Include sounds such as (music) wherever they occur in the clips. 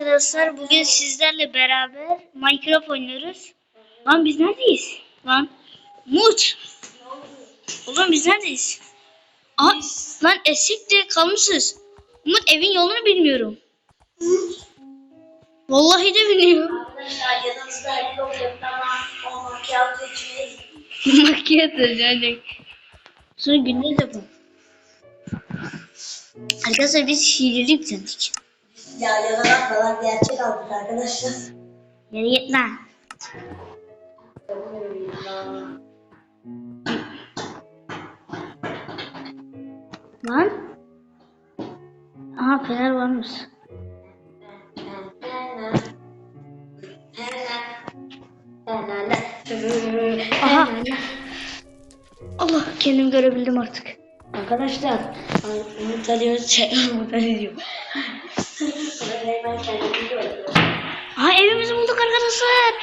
Arkadaşlar bugün sizlerle beraber Minecraft oynuyoruz. Lan biz neredeyiz? Lan Mut. Oğlum biz neredeyiz? Aa, lan esikti kalmışız. Umut evin yolunu bilmiyorum. Vallahi de bilmiyorum. (laughs) Makyaj yapacak. Sonra gündüz yapalım. Arkadaşlar biz hileli bitirdik. Ya yalan falan gerçek aldık arkadaşlar. Yere git lan. Lan. Aha fener varmış. Aha. Allah kendim görebildim artık. Arkadaşlar Umut alıyoruz şey (laughs) Umut alıyor. Ben kendimi gördüm. Aha evimizi bulduk arkadaşlar.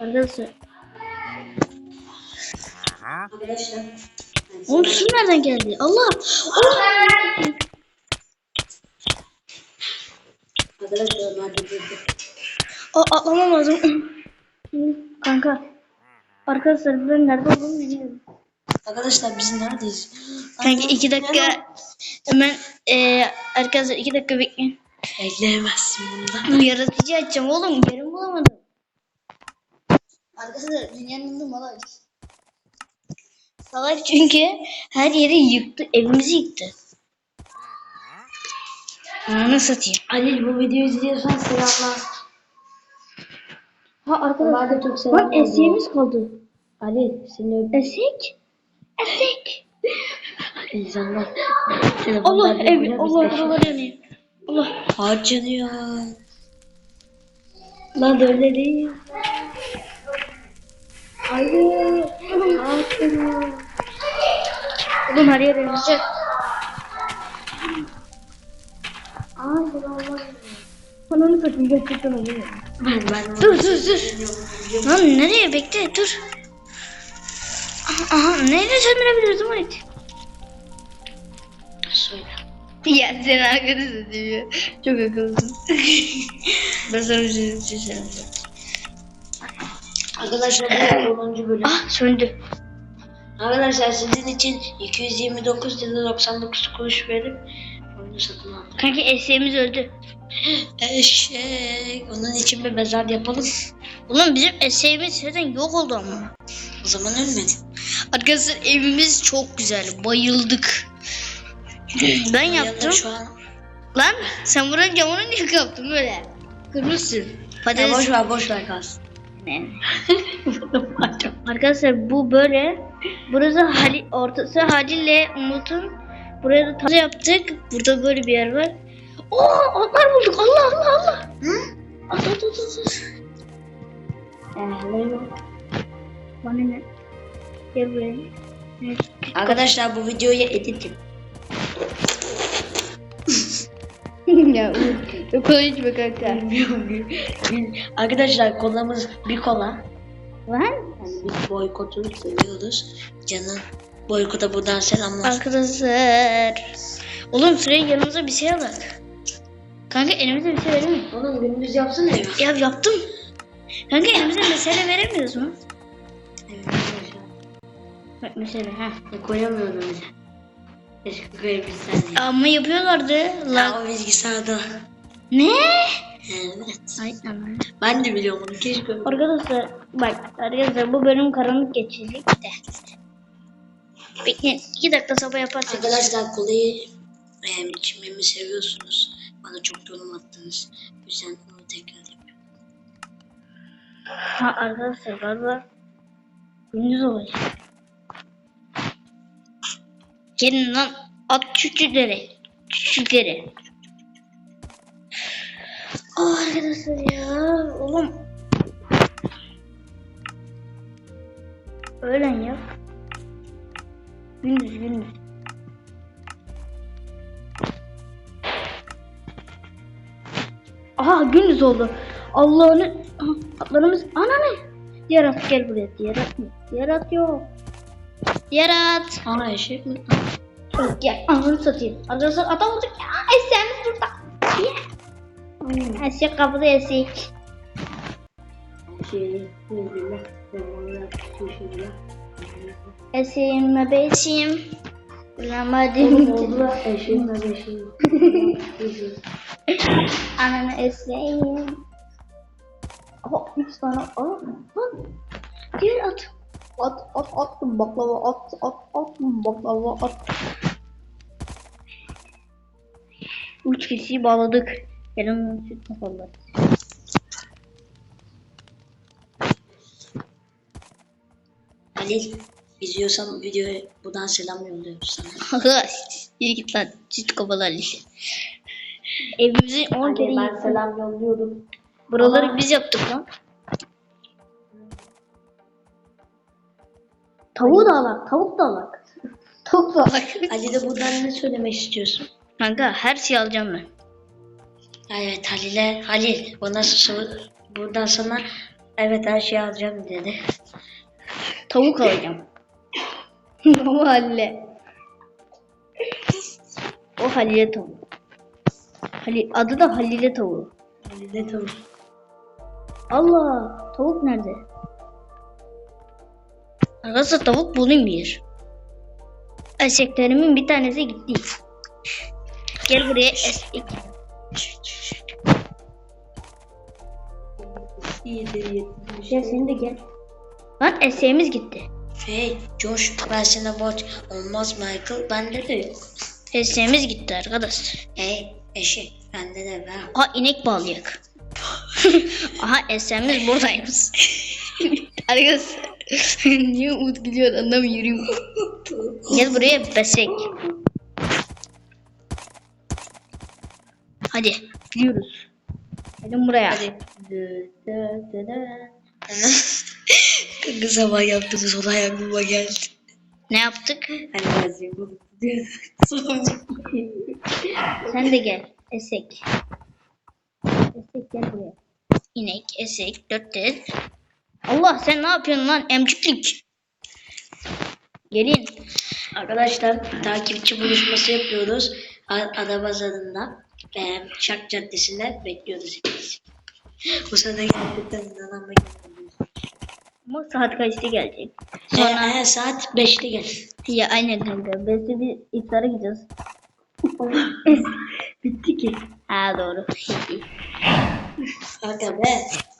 Arkadaşlar. Arkadaşlar. Oğlum su nereden geldi? Allah. Allah. Arkadaşlar ben de atlamam lazım. Kanka. Arkadaşlar ben nerede olduğumu biliyorum. Arkadaşlar biz neredeyiz? Kanka iki dakika hemen e, arkadaşlar iki dakika bekleyin. Ekleyemezsin bundan. Yaratıcı açacağım oğlum yerim bulamadım. Arkadaşlar dünyanın da malay. Salak çünkü her yeri yıktı, evimizi yıktı. Ananı satayım. Halil bu videoyu izliyorsan selamlar. Ha Onlar da çok selam Bak eseğimiz kaldı. Halil seni öp. Esek? Esek. İnsanlar. Allah ev, Allah buralar yanıyor. Allah. Harcanıyor. Lan öyle değil. Hayır. Harcanıyor. Oğlum her yer yanacak. Hayır olmaz. Ananı satayım gerçekten oluyor. Ben ben Dur dur dur. Lan nereye bekle dur. Aha, aha neyle söndürebiliriz Umut? Ya sen arkadaşın diyor. Çok akıllısın. (laughs) ben sana bir şey söyleyeceğim. Arkadaşlar bu 10. bölüm. Ah söndü. Arkadaşlar sizin için 229 lira 99 kuruş verip oyunu satın aldım. Kanka eseğimiz öldü. Eşek. Onun için bir mezar yapalım. Oğlum bizim eseğimiz zaten yok oldu ama. O zaman ölmedi. Arkadaşlar evimiz çok güzel. Bayıldık. Ben yaptım. Şu an Lan sen buranın camını niye kaptın böyle? Kırmızısın. Ya Patates. boş ver boş ver kalsın. Arkadaşlar bu böyle. Burası Halil, ortası Halil ile Umut'un. Buraya da taze yaptık. Burada böyle bir yer var. Oo atlar bulduk. Allah Allah Allah. Hı? At at at at. at. Bana ne? Gel buraya. Evet. Arkadaşlar bu videoyu ya. Kola içme kanka. Arkadaşlar kolamız bir kola. Lan. Yani biz boykotu seviyoruz. Canın boykota buradan selamlar. Arkadaşlar. Oğlum sürekli yanımıza bir şey alak. Kanka elimize bir şey verelim. Oğlum gündüz yapsana ya. Ya yaptım. Kanka elimize mesele veremiyoruz mu? Bak mesele ha. Ne koyamıyordum bize. Keşke koyabilsen ya. Ama yapıyorlardı. La. O bilgisayarda. Ne? Evet. Ay aman. Ben de biliyorum onu. Keşke. Arkadaşlar bak arkadaşlar bu bölüm karanlık geçecek de. Bekleyin iki dakika sabah yaparsak. Arkadaşlar kolayı e, içmemi seviyorsunuz. Bana çok yorum attınız. O yüzden onu tekrar yapıyorum. Ha arkadaşlar galiba gündüz olacak. Gelin lan at küçükleri. Küçükleri. Aa arkadaşlar ya oğlum. Öğlen ya. Gündüz gündüz. Aha gündüz oldu. Allah'ını atlarımız ana ne? Diğer gel buraya. Diğer at mı? Diğer yok. Diğer at. Ana eşek mi? Yok gel. Ananı satayım. Arkadaşlar ata bulduk ya. Eşeğimiz burada. Yeah. Eşek kapıda eşek. Şey. Eşeğim bebeğim. Bulamadım. Oldu, eşim, eşim. Ananı eşeğim. Ama üç tane at. Lan. Diğer at. At at at baklava at at at baklava at. Üç kişiyi bağladık. Gelin süt kafalar. Halil, izliyorsan videoya buradan selam yolluyoruz sana. (laughs) Yürü git lan. Süt kafalar lise. Evimizi 10 kere Ben selam yolluyorum. Buraları biz yaptık lan. Tavuğu da alak, tavuk da alak. (laughs) Tavuk da alak. Ali de buradan ne söylemek istiyorsun? Kanka her şeyi alacağım ben. Evet Halil'e, Halil bana buradan sana evet her şeyi alacağım dedi. Tavuk alacağım. (laughs) Ama halle. O Halil'e tavuk. Halil, adı da Halil'e tavuğu. Halil de tamam. Allah tavuk nerede? Arkadaşlar tavuk bulayım bir. Eşeklerimin bir tanesi gitti. Gel buraya eşek. Gel sen de gel. Lan eşeğimiz gitti. Hey Josh ben sana borç olmaz Michael bende de yok. Eşeğimiz gitti arkadaşlar. Hey eşek bende de ver. Aha inek bağlayak. (laughs) Aha eşeğimiz buradaymış. (laughs) arkadaşlar. (laughs) Niye umut gidiyor anlamıyorum. Gel buraya besek. Hadi gidiyoruz. Gelin buraya. Hadi. Kanka sabah yaptığımız olay aklıma geldi. Ne yaptık? Hani bunu (laughs) Sen de gel. Esek. Esek gel buraya. İnek, esek, dört tez. Allah sen ne yapıyorsun lan emciklik? Gelin. Arkadaşlar takipçi buluşması yapıyoruz. A- Adapazarı'nda e, Şak Caddesi'nde bekliyoruz. Bu sene gerçekten inanamayın. Ama saat kaçta gelecek? Sonra Sonra e, saat 5'te gel. ya aynen kanka. Biz bir iftara gideceğiz. (laughs) Bitti ki. Ha doğru. Kanka be.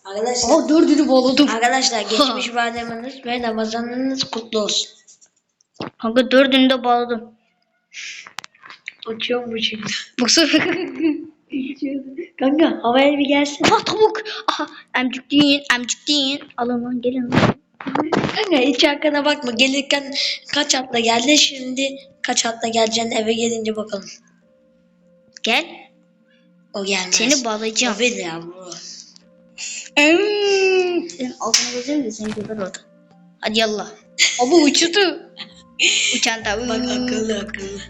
Arkadaşlar, Aa dördünü bağladım. arkadaşlar (laughs) geçmiş bayramınız ve Ramazanınız kutlu olsun. Kanka dördünü de bağladım. Uçuyor mu şimdi? Baksana. Kanka havaya bir gelsin. Aha tavuk. Aha emcikliğin emcikliğin. Alın lan gelin lan. Kanka hiç arkana bakma. Gelirken kaç atla geldi şimdi kaç atla geleceksin eve gelince bakalım. Gel. O gelmez. Seni bağlayacağım. Tabii de ya bu. Senin altına gözüm de seni geber orada. Hadi yallah. Abi uçurdu. Uçan tavuk. Bak akıllı akıllı.